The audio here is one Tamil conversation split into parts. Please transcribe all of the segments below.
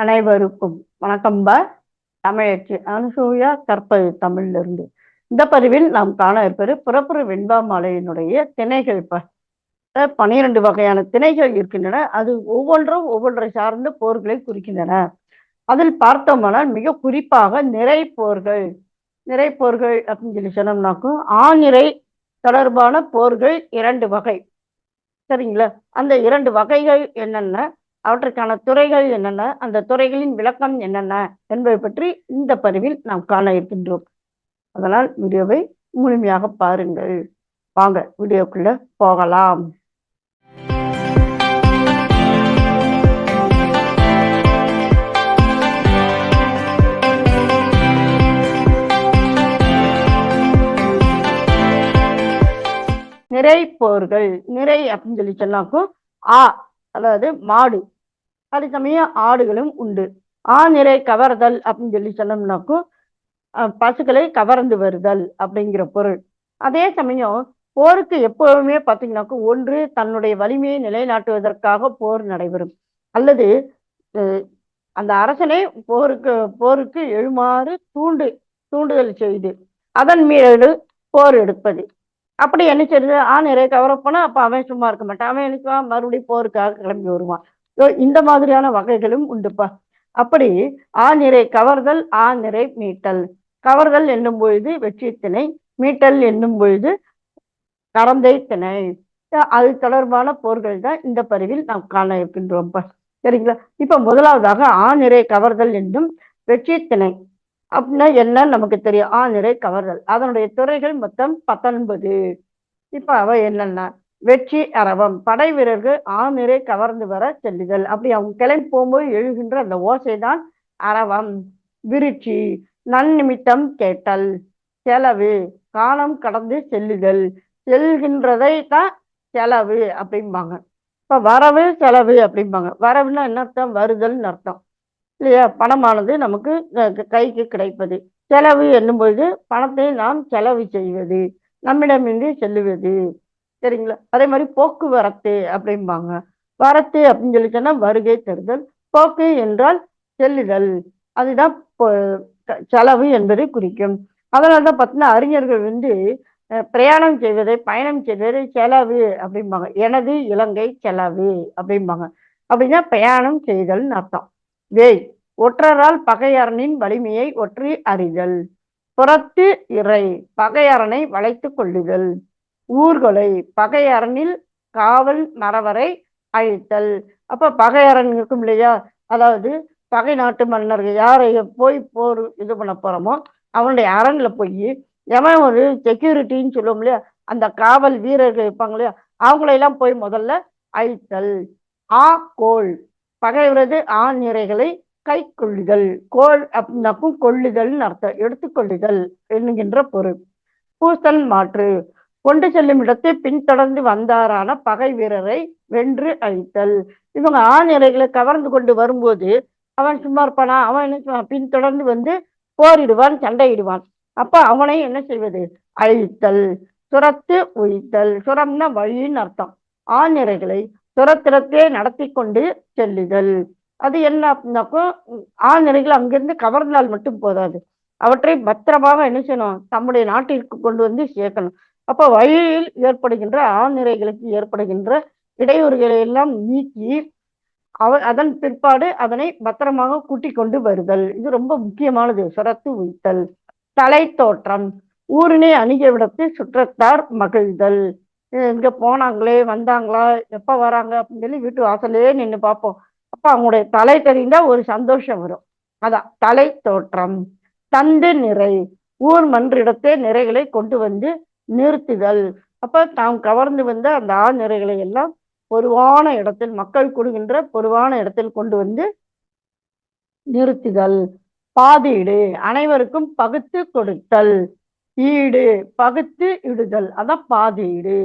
அனைவருக்கும் வணக்கம்பா தமிழச்சி அனுசூயா கற்பது தமிழிலிருந்து. இந்த பதிவில் நாம் காண இருப்பது புறப்புற வெண்பா மாலையினுடைய திணைகள் ப பனிரெண்டு வகையான திணைகள் இருக்கின்றன. அது ஒவ்வொன்றும் ஒவ்வொன்றை சார்ந்த போர்களை குறிக்கின்றன. அதில் பார்த்தோம்னால் மிக குறிப்பாக நிறை போர்கள் நிறை போர்கள் அப்படின்னு சொல்லி சொன்னோம்னாக்கும் ஆநிறை தொடர்பான போர்கள் இரண்டு வகை. சரிங்களா? அந்த இரண்டு வகைகள் என்னென்ன? அவற்றுக்கான துறைகள் என்னென்ன அந்த துறைகளின் விளக்கம் என்னென்ன என்பதை பற்றி இந்த பதிவில் நாம் காண இருக்கின்றோம். அதனால் வீடியோவை முழுமையாக பாருங்கள். வாங்க வீடியோக்குள்ள போகலாம். நிறை போர்கள் நிறை அப்படின்னு சொல்லி சொன்னாக்கும் ஆ அதாவது மாடு. அதே சமயம் ஆடுகளும் உண்டு. ஆநிறை கவர்தல் அப்படின்னு சொல்லி சொன்னோம்னாக்கும் அஹ், பசுக்களை கவர்ந்து வருதல் அப்படிங்கிற பொருள். அதே சமயம் போருக்கு எப்பவுமே பார்த்தீங்கன்னாக்கா ஒன்று தன்னுடைய வலிமையை நிலைநாட்டுவதற்காக போர் நடைபெறும். அல்லது அஹ், அந்த அரசனை போருக்கு போருக்கு எழுமாறு தூண்டு தூண்டுதல் செய்து அதன் மீது போர் எடுப்பது. அப்படி என்ன செய்யுது கவரப் கவரப்போனா அப்போ அவன் சும்மா இருக்க மாட்டான். அவன் என்ன மறுபடியும் போருக்காக கிளம்பி வருவான். இந்த மாதிரியான வகைகளும் உண்டுப்பா. அப்படி ஆநிறை கவர்தல் ஆநிறை மீட்டல். கவர்தல் என்னும் பொழுது வெற்றி திணை மீட்டல் என்னும் பொழுது கரந்தை திணை. அது தொடர்பான போர்கள் தான் இந்த பதிவில் நாம் காண இருக்கின்றோம்ப்பா சரிங்களா? இப்ப முதலாவதாக ஆநிறை கவர்தல் என்னும் வெற்றி திணை. அப்படின்னா என்னன்னு நமக்கு தெரியும். ஆநிறை கவர்தல். அதனுடைய துறைகள் மொத்தம் பத்தொன்பது. இப்ப அவ என்னன்னா வெற்றி அரவம் படை வீரர்கள் ஆநிறை கவர்ந்து வர செல்லுதல். அப்படி அவங்க கிளம்பி போகும்போது எழுகின்ற அந்த ஓசை தான் அரவம் விருட்சி நன்னிமித்தம் கேட்டல். செலவு காலம் கடந்து செல்லுதல். செல்கின்றதை தான் செலவு அப்படிம்பாங்க. இப்ப வரவு செலவு அப்படிம்பாங்க. வரவுன்னா என்ன அர்த்தம்? வருதல்னு அர்த்தம். இல்லையா? பணமானது நமக்கு க- கைக்கு கிடைப்பது. செலவு என்னும்பொழுது பணத்தை நாம் செலவு செய்வது நம்மிடமின்றி செல்லுவது. சரிங்களா? அதே மாதிரி போக்குவரத்து அப்படிம்பாங்க. வரத்து அப்படின்னு சொல்லி சொன்னால் வருகை தருதல் போக்கு என்றால் செல்லுதல். அதுதான் செலவு என்பதை குறிக்கும். அதனால தான் பார்த்தீங்கன்னா அறிஞர்கள் வந்து பிரயாணம் செய்வதை பயணம் செய்வதை செலவு அப்படிம்பாங்க. எனது இலங்கை செலவு அப்படிம்பாங்க. அப்படின்னா பிரயாணம் செய்தல்னு அர்த்தம். வேய் ஒற்றரால் பகையரனின் வலிமையை ஒற்றி அறிதல். புறத்து இறை பகையரனை வளைத்துக் கொள்ளுதல். ஊர்களை பகையரனில் காவல் மறவரை அழித்தல். அப்ப பகையரன் இருக்கும் இல்லையா? அதாவது பகை நாட்டு மன்னர்கள் யாரை போய் போர் இது பண்ண போறோமோ அவனுடைய அரண்ல போய் எவன் ஒரு செக்யூரிட்டின்னு சொல்லுவோம் இல்லையா? அந்த காவல் வீரர்கள் இருப்பாங்க இல்லையா? அவங்களையெல்லாம் போய் முதல்ல அழித்தல். ஆ கோள் பகைவரது ஆண் நிறைகளை கை கொள்ளுதல் கோள் அப்படின்னாக்கும் கொள்ளுதல்னு அர்த்தம். எடுத்துக்கொள்ளுதல் என்கின்ற பொருள். பூசல் மாற்று. கொண்டு செல்லும் இடத்தை பின்தொடர்ந்து வந்தாரான பகை வீரரை வென்று அழித்தல். இவங்க ஆண் கவர்ந்து கொண்டு வரும்போது அவன் சும்மா இருப்பானா? அவன் என்ன செய்வான்? பின்தொடர்ந்து வந்து போரிடுவான் சண்டையிடுவான். அப்ப அவனை என்ன செய்வது? அழித்தல். சுரத்து உயித்தல். சுரம்னா வழின்னு அர்த்தம். ஆண் இறைகளை நடத்தி கொண்டு செல்லுதல். அது என்ன அப்படின்னாக்கோ ஆண் அங்கிருந்து கவர்ந்தால் மட்டும் போதாது. அவற்றை பத்திரமாக என்ன செய்யணும்? தம்முடைய நாட்டிற்கு கொண்டு வந்து சேர்க்கணும். அப்ப வழியில் ஏற்படுகின்ற ஆநிலைகளுக்கு ஏற்படுகின்ற இடையூறுகளை எல்லாம் நீக்கி அவ அதன் பிற்பாடு அதனை பத்திரமாக கூட்டிக் கொண்டு வருதல். இது ரொம்ப முக்கியமானது. சுரத்து உய்த்தல். தலை தோற்றம் ஊரினை அணுகிய விடத்து சுற்றத்தார் மகிழ்தல். இங்க போனாங்களே வந்தாங்களா எப்ப வராங்க அப்படின்னு சொல்லி வீட்டு வாசலே நின்று பார்ப்போம் அப்ப அவங்களுடைய தலை தெரிந்தா ஒரு சந்தோஷம் வரும். அதான் தலை தோற்றம் தந்து நிறை ஊர் மன்றிடத்தே நிறைகளை கொண்டு வந்து நிறுத்துதல். அப்ப தாம் கவர்ந்து வந்த அந்த ஆ நிறைகளை எல்லாம் பொதுவான இடத்தில் மக்கள் கூடுகின்ற பொதுவான இடத்தில் கொண்டு வந்து நிறுத்துதல். பாதீடு அனைவருக்கும் பகுத்து கொடுத்தல். ஈடு பகுத்து இடுதல். அதான் பாதீடு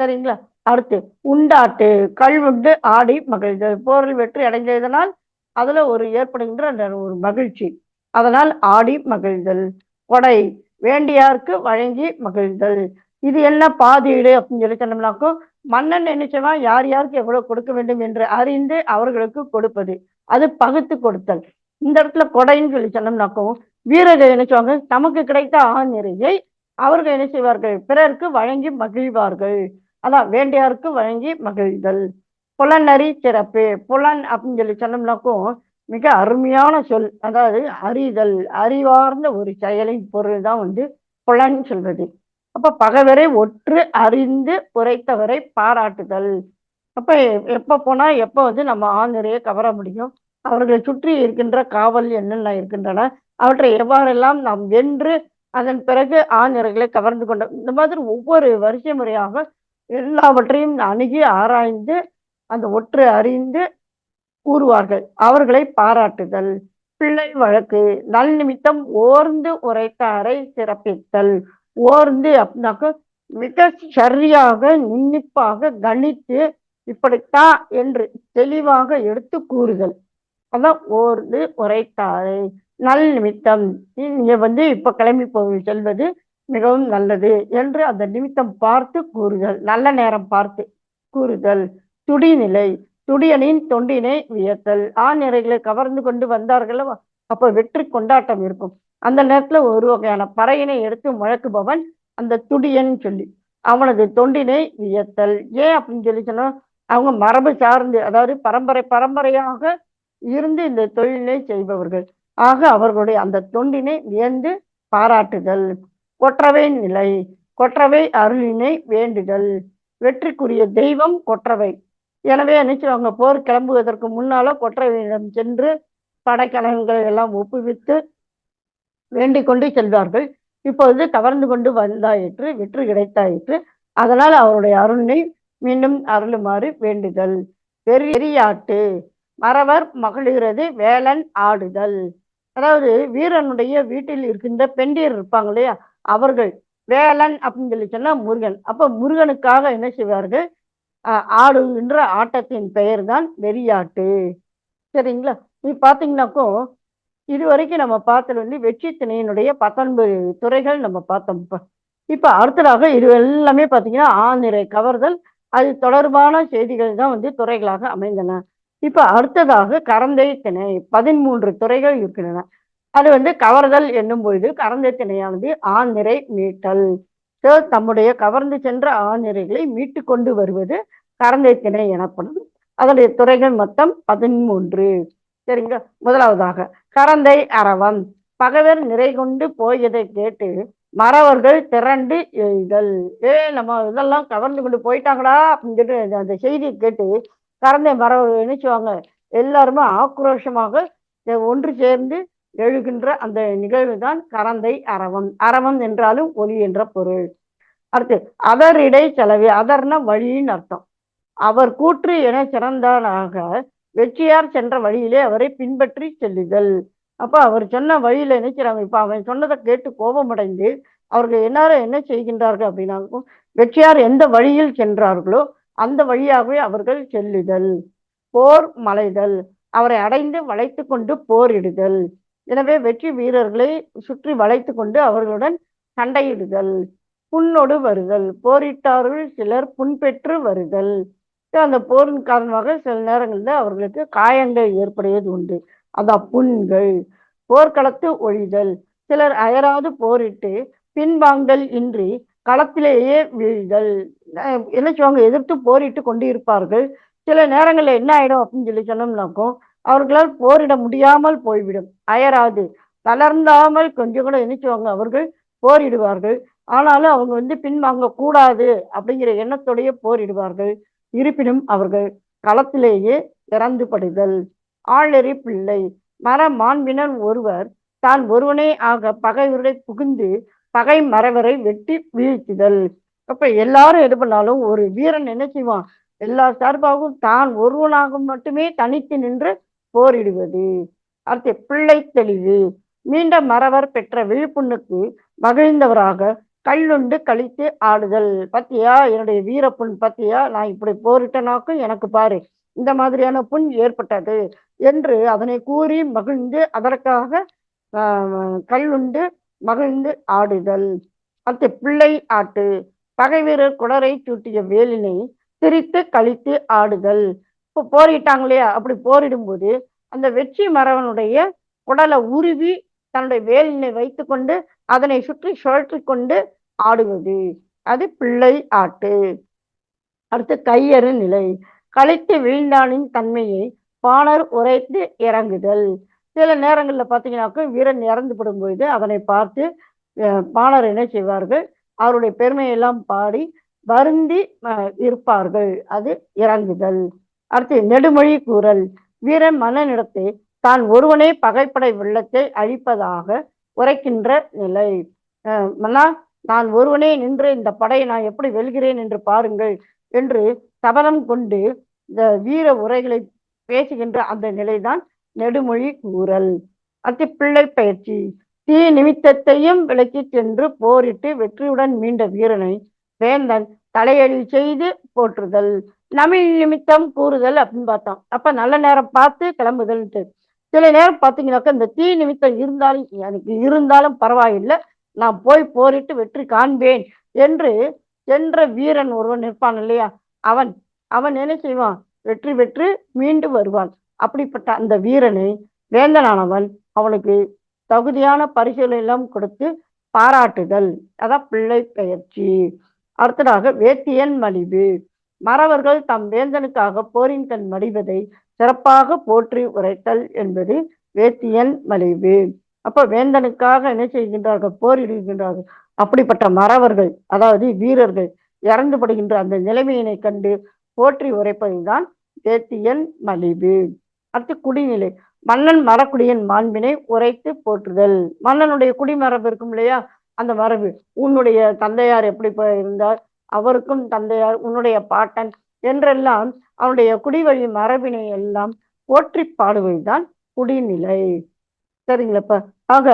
சரிங்களா? அடுத்து உண்டாட்டு கல்வுண்டு ஆடி மகிழ்தல். போரில் வெற்றி அடைந்ததனால் அதுல ஒரு ஏற்படுகின்ற அந்த ஒரு மகிழ்ச்சி. அதனால் ஆடி மகிழ்தல். கொடை வேண்டியாருக்கு வழங்கி மகிழ்தல். இது என்ன பாதீடு அப்படின்னு சொல்லி சொன்னோம்னாக்கோ மன்னன் நினைச்சவன் யார் யாருக்கு எவ்வளவு கொடுக்க வேண்டும் என்று அறிந்து அவர்களுக்கு கொடுப்பது. அது பகுத்து கொடுத்தல். இந்த இடத்துல கொடைன்னு சொல்லி சொன்னோம்னாக்கும் வீரர்கள் என்ன செய்வாங்க? தமக்கு கிடைத்த ஆநிறையை அவர்கள் என்ன செய்வார்கள்? பிறருக்கு வழங்கி மகிழ்வார்கள். அதான் வேண்டியாருக்கு வழங்கி மகிழ்தல். புலனறி சிறப்பு. புலன் அப்படின்னு சொல்லி சொன்னோம்னாக்கும் மிக அருமையான சொல். அதாவது அறிதல். அறிவார்ந்த ஒரு செயலின் பொருள் தான் வந்து புலன் சொல்வது அப்ப பகைவரை ஒற்று அறிந்து உரைத்தவரை பாராட்டுதல். அப்ப எப்ப போனா எப்ப வந்து நம்ம ஆந்திரையை கவர முடியும்? அவர்களை சுற்றி இருக்கின்ற காவல் என்னென்ன இருக்கின்றன? அவற்றை எவ்வாறெல்லாம் நாம் வென்று அதன் பிறகு ஆஞர்களை கவர்ந்து கொண்டோம். இந்த மாதிரி ஒவ்வொரு வரிசை முறையாக எல்லாவற்றையும் அணுகி ஆராய்ந்து அந்த ஒற்று அறிந்து கூறுவார்கள். அவர்களை பாராட்டுதல் பிள்ளை வழக்கு நல் நிமித்தம் ஓர்ந்து உரைத்தாரை சிறப்பித்தல் ஓர்ந்து அப்படின்னாக்க மிக சரியாக நின்னிப்பாக கணித்து இப்படித்தான் என்று தெளிவாக எடுத்து கூறுதல். அதான் ஓர்ந்து உரைத்தாரை. நல் நிமித்தம். நீங்க வந்து இப்ப கிளம்பி போய் செல்வது மிகவும் நல்லது என்று அந்த நிமித்தம் பார்த்து கூறுதல். நல்ல நேரம் பார்த்து கூறுதல். துடிநிலை. துடியனின் தொண்டினை வியத்தல். ஆணிறைகளை கவர்ந்து கொண்டு வந்தார்கள் அப்ப வெற்றி கொண்டாட்டம் இருக்கும். அந்த நேரத்துல ஒரு வகையான பறையினை எடுத்து முழக்குபவன் அந்த துடியன் சொல்லி அவனது தொண்டினை வியத்தல். ஏன் அப்படின்னு சொல்லி சொன்னா அவங்க மரபு சார்ந்து அதாவது பரம்பரை பரம்பரையாக இருந்து இந்த தொழிலை செய்பவர்கள். ஆக அவர்களுடைய அந்த தொண்டினை வியந்து பாராட்டுதல். கொற்றவை நிலை கொற்றவை அருளினை வேண்டுதல். வெற்றிக்குரிய தெய்வம் கொற்றவை. எனவே நினைச்சவங்க போர் கிளம்புவதற்கு முன்னால கொற்றவையிடம் சென்று படைக்கலன்களை எல்லாம் ஒப்புவித்து வேண்டிக் கொண்டு செல்வார்கள். இப்பொழுது கவர்ந்து கொண்டு வந்தாயிற்று வெற்றி கிடைத்தாயிற்று. அதனால் அவருடைய அருணை மீண்டும் அருளுமாறு வேண்டுதல். பெரியாட்டு மறவர் மகளிரது வேலன் ஆடுதல். அதாவது வீரனுடைய வீட்டில் இருக்கின்ற பெண்டியர் இருப்பாங்க இல்லையா? அவர்கள் வேலன் அப்படின்னு சொல்லி சொன்னா முருகன். அப்ப முருகனுக்காக என்ன செய்வார்கள்? ஆடுகின்ற ஆட்டத்தின் பெயர் தான் வெறியாட்டு. சரிங்களா? நீ பார்த்தீங்கன்னாக்கும் இது வரைக்கும் நம்ம பார்த்தது வந்து வெற்றி திணையினுடைய பத்தொன்பது துறைகள் நம்ம பார்த்தோம். இப்போ இப்போ அடுத்ததாக இது எல்லாமே பார்த்தீங்கன்னா ஆநிறை கவர்தல் அது தொடர்பான செய்திகள் தான் வந்து துறைகளாக அமைந்தன. இப்போ அடுத்ததாக கரந்தை திணை பதிமூன்று துறைகள் இருக்கின்றன. அது வந்து கவர்தல் என்னும் பொழுது கரந்தை திணையானது ஆநிறை மீட்டல். தம்முடைய கவர்ந்து சென்ற ஆநிறைகளை மீட்டு கொண்டு வருவது கரந்தை திணை எனப்படும். அதனுடைய துறைகள் மொத்தம் பதிமூன்று சரிங்க? முதலாவதாக கரந்தை அரவம் பகைவர் நிறை கொண்டு போயதை கேட்டு மறவர்கள் திரண்டு எழுதல் ஏ நம்ம இதெல்லாம் கவர்ந்து கொண்டு போயிட்டாங்களா அப்படின்னு சொல்லிட்டு அந்த செய்தியை கேட்டு கரந்தை மறவர்கள் நினைச்சுவாங்க. எல்லாருமே ஆக்ரோஷமாக ஒன்று சேர்ந்து எழுகின்ற அந்த நிகழ்வு தான் கரந்தை அரவம் அரவம் என்றாலும் ஒலி என்ற பொருள். அடுத்து அதரிடை செலவு அதர்னா வழின்னு அர்த்தம். அவர் கூற்று என சிறந்தானாக வெற்றியார் சென்ற வழியிலே அவரை பின்பற்றி செல்லுதல். அப்போ அவர் சொன்ன வழியில நினைக்கிறாங்க. இப்போ அவன் சொன்னதை கேட்டு கோபமடைந்து அவர்கள் எல்லாரும் என்ன செய்கின்றார்கள் அப்படின்னாக்கும் வெற்றியார் எந்த வழியில் சென்றார்களோ அந்த வழியாகவே அவர்கள் செல்லுதல். போர் மலைதல். அவரை அடைந்து வளைத்து கொண்டு போரிடுதல். எனவே வெற்றி வீரர்களை சுற்றி வளைத்து கொண்டு அவர்களுடன் சண்டையிடுதல். புண்ணொடு வருதல். போரிட்டார்கள் சிலர் புண்பெற்று வருதல். அந்த போரின் காரணமாக சில நேரங்களில் அவர்களுக்கு காயங்கள் ஏற்படுவது உண்டு. அதான் புண்கள். போர்க்களத்து ஒழிதல். சிலர் அயராது போரிட்டு பின்வாங்கல் இன்றி களத்திலேயே வீழ்தல். என்ன சொல்லுவாங்க? எதிர்த்து போரிட்டு கொண்டு இருப்பார்கள் சில நேரங்களில் என்ன ஆயிடும் அப்படின்னு சொல்லி சொன்னோம்னாக்கும் அவர்களால் போரிட முடியாமல் போய்விடும். அயராது. தளர்ந்தாமல் கொஞ்சம் கூட நினைச்சுவாங்க அவர்கள் போரிடுவார்கள். ஆனாலும் அவங்க வந்து பின்வாங்க கூடாது அப்படிங்கிற எண்ணத்தோடைய போரிடுவார்கள். இருப்பினும் அவர்கள் களத்திலேயே இறந்து படுதல் ஆளறி பிள்ளை. மர மாண்பினர் ஒருவர் தான் ஒருவனே ஆக பகைவரை புகுந்து பகை மறைவரை வெட்டி வீழ்த்துதல். அப்ப எல்லாரும் எது பண்ணாலும் ஒரு வீரன் என்ன செய்வான்? எல்லா சார்பாகவும் தான் ஒருவனாக மட்டுமே தனித்து நின்று போரிடுவது. அடுத்து பிள்ளை தெளிவு. மீண்ட மறவர் பெற்ற விழுப்புண்ணுக்கு மகிழ்ந்தவராக கல்லுண்டு கழித்து ஆடுதல். பத்தியா? என்னுடைய வீரப்புண் பத்தியா? நான் இப்படி போரிட்டனாக்கும் எனக்கு பாரு. இந்த மாதிரியான புண் ஏற்பட்டது என்று அதனை கூறி மகிழ்ந்து அதற்காக கல்லுண்டு மகிழ்ந்து ஆடுதல். அடுத்து பிள்ளை ஆட்டு பகை வீரர் குடரை சூட்டிய வேலினை சிரித்து கழித்து ஆடுதல். இப்போ போரிட்டாங்க இல்லையா அப்படி போரிடும்போது அந்த வெற்றி மரவனுடைய உடலை உருவி தன்னுடைய வேலினை வைத்துக்கொண்டு அதனை சுற்றி சுழற்றி கொண்டு ஆடுவது. அது பிள்ளை ஆட்டு. அடுத்து கையறு நிலை. கழித்து வீழ்ந்தானின் தன்மையை பாணர் உரைத்து இறங்குதல். சில நேரங்களில் பார்த்தீங்கன்னாக்க வீரன் இறந்து படும்பொழுது அதனை பார்த்து பாணர் என்ன செய்வார்கள்? அவருடைய பெருமையெல்லாம் பாடி வருந்தி இருப்பார்கள். அது இறங்குதல். அடுத்து நெடுமொழி கூறல். வீரன் மனநிடத்தை தான் ஒருவனே பகைப்படை வெள்ளத்தை அழிப்பதாக உரைக்கின்ற நிலை. அஹ், மன்னா நான் ஒருவனே நின்று இந்த படையை நான் எப்படி வெல்கிறேன் என்று பாருங்கள் என்று சபலம் கொண்டு இந்த வீர உரைகளை பேசுகின்ற அந்த நிலைதான் நெடுமொழி கூறல். அத்தி பிள்ளை பயிற்சி. தீ நிமித்தத்தையும் விளக்கி சென்று போரிட்டு வெற்றியுடன் மீண்ட வீரனை வேந்தன் தலையடி செய்து போற்றுதல். நமிழ் நிமித்தம் கூறுதல் அப்படின்னு பார்த்தோம். அப்ப நல்ல நேரம் பார்த்து கிளம்புதல்ட்டு சில நேரம் பார்த்தீங்கன்னாக்கா இந்த தீ நிமித்தம் இருந்தாலும் எனக்கு இருந்தாலும் பரவாயில்லை. நான் போய் போரிட்டு வெற்றி காண்பேன் என்று சென்ற வீரன் ஒருவன் இருப்பான் இல்லையா? அவன் அவன் என்ன செய்வான்? வெற்றி பெற்று மீண்டு வருவான். அப்படிப்பட்ட அந்த வீரனை வேந்தனானவன் அவனுக்கு தகுதியான பரிசீலனம் எல்லாம் கொடுத்து பாராட்டுதல். அதான் பிள்ளை பெயர்ச்சி. அடுத்ததாக வேத்தியன் மலிவு. மறவர்கள் தம் வேந்தனுக்காக போரின் தன் மடிவதை சிறப்பாக போற்றி உரைத்தல் என்பது வேத்தியன் மலிவு. அப்ப வேந்தனுக்காக என்ன செய்கின்றார்கள்? போரிடுகின்றார்கள். அப்படிப்பட்ட மறவர்கள் அதாவது வீரர்கள் இறந்து படுகின்ற அந்த நிலைமையினை கண்டு போற்றி உரைப்பதுதான் வேத்தியன் மலிவு. அடுத்து குடிநிலை. மன்னன் மரக்குடியின் மாண்பினை உரைத்து போற்றுதல். மன்னனுடைய குடிமரபு இருக்கும் இல்லையா? அந்த மரபு. உன்னுடைய தந்தையார் எப்படி இருந்தார் அவருக்கும் தந்தையார் உன்னுடைய பாட்டன் என்றெல்லாம் அவனுடைய குடிவழி மரபினை எல்லாம் போற்றி பாடுவதுதான் குடிநிலை. சரிங்களாப்பா? ஆக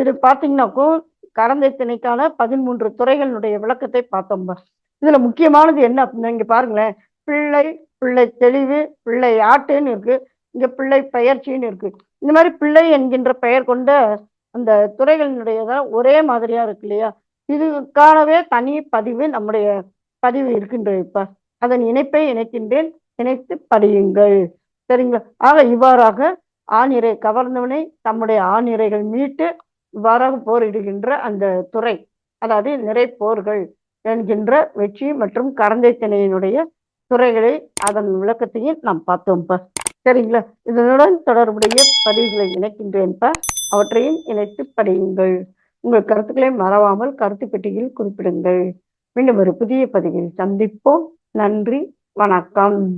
இது பார்த்தீங்கன்னாக்கும் கரந்தை திணைக்கான பதிமூன்று துறைகளினுடைய விளக்கத்தை பார்த்தோம்பா இதுல முக்கியமானது என்ன அப்படின்னா இங்க பாருங்களேன். பிள்ளை பிள்ளை தெளிவு பிள்ளை ஆட்டுன்னு இருக்கு. இங்க பிள்ளை பெயர்ச்சின்னு இருக்கு. இந்த மாதிரி பிள்ளை என்கின்ற பெயர் கொண்ட அந்த துறைகளினுடையதான் ஒரே மாதிரியா இருக்கு இல்லையா? இதுக்கானவே தனி பதிவு நம்முடைய பதிவு இருக்கின்றது இப்ப. அதன் இணைப்பை இணைக்கின்றேன். இணைத்து படியுங்கள். சரிங்களா? ஆக இவ்வாறாக ஆணிரை கவர்ந்தவனை தம்முடைய ஆணிரைகள் மீட்டு இவ்வாறாக போரிடுகின்ற அந்த துறை அதாவது நிறை போர்கள் என்கின்ற வெற்றி மற்றும் கரந்தை திணையினுடைய துறைகளை அதன் விளக்கத்தையும் நாம் பார்த்தோம்ப்பா சரிங்களா? இதனுடன் தொடர்புடைய பதிவுகளை இணைக்கின்றேன்ப்பா அவற்றையும் இணைத்து படியுங்கள். உங்கள் கருத்துக்களை மறவாமல் கருத்து பெட்டியில் குறிப்பிடுங்கள். மீண்டும் ஒரு புதிய பதிவில் சந்திப்போம். நன்றி. வணக்கம்.